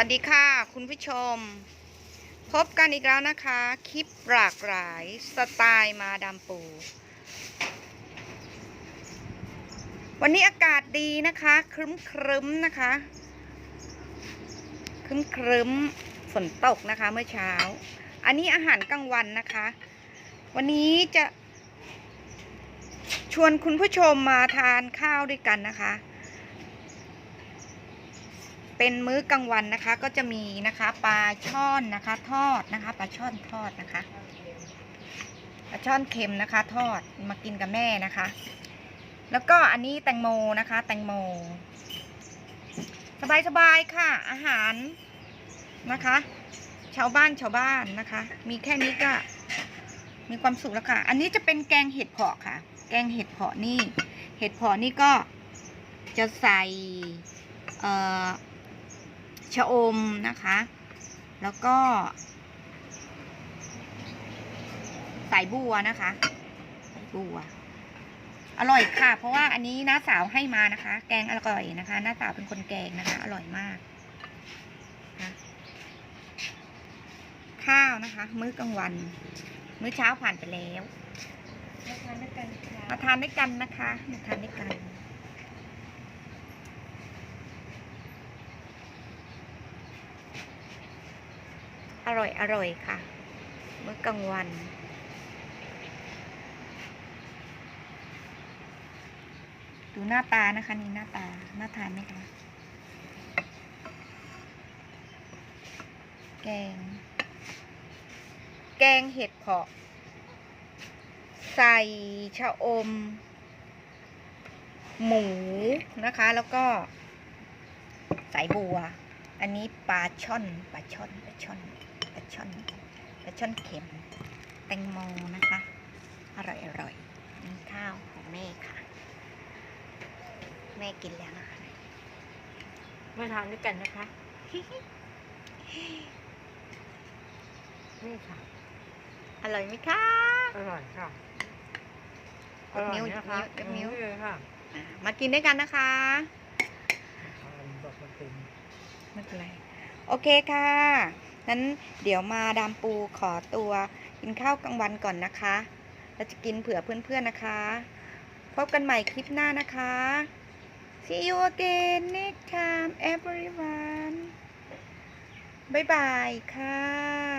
วัสดีค่ะ คุณผู้ชม พบกันอีกแล้วนะคะ คลิปหลากหลายสไตล์มาดามปู วันนี้อากาศดีนะคะ ครึ้มครึ้มๆนะคะ ครึ้มครึ้มๆฝนตกนะคะเมื่อเช้า อันนี้อาหารกลางวันนะคะ วันนี้จะ ชวนคุณผู้ชมมาทานข้าวด้วยกันนะคะ เป็นมื้อกลางวันนะคะก็จะมีนะคะปลาช่อนนะคะ ทอดนะคะปลาช่อนทอดนะคะปลาช่อนเค็มนะคะ ทอดมากินกับแม่นะคะ แล้วก็อันนี้แตงโมนะคะ แตงโม สบายๆค่ะ อาหารนะคะชาวบ้านชาวบ้านนะคะ มีแค่นี้ก็มีความสุขแล้วค่ะ อันนี้จะเป็นแกงเห็ดเผาะค่ะ แกงเห็ดเผาะนี่ เห็ดเผาะนี่ก็จะใส่เอ่อ ชะอมนะคะ แล้วก็ สายบัวนะคะสายบัว อร่อยค่ะ เพราะว่าอันนี้น้าสาวให้มานะคะ แกงอร่อยนะคะน้าสาวเป็นคนแกงนะคะ อร่อยมากนะข้าวนะคะ มื้อกลางวัน มื้อเช้าผ่านไปแล้วมาทานด้วยกันค่ะมาทานด้วยกันนะคะมาทานด้วยกัน อร่อยอร่อยค่ะ เมื้อกลางวัน ดูหน้าตานะคะนี่หน้าตาหน่าทานไหมคะแกง แกงเห็ดเผาะ ใส่ชะอม หมูนะคะ แล้วก็สายบัว อันนี้ปลาช่อนปลาช่อนปลาช่อน ปลาช่อนปลาช่อนเค็มแตงโมนะคะ อร่อยอร่อยนี่ข้าวของแม่ค่ะ แม่กินแล้วนะคะมาทานด้วยกันนะคะ นี่ค่ะ อร่อยไหมคะ อร่อยค่ะยกนิ้วอร่อยนะคะยกนิ้วอืมเลยค่ะอะ มากินด้วยกันนะคะทานแบบมันเป็นไม่เป็นไร โอเคค่ะ นั้นเดี๋ยวมาดามปูขอตัวกินข้าวกลางวันก่อนนะคะ แล้วจะกินเผื่อเพื่อนๆนะคะ พบกันใหม่คลิปหน้านะคะ See you again next time everyone บายบายค่ะ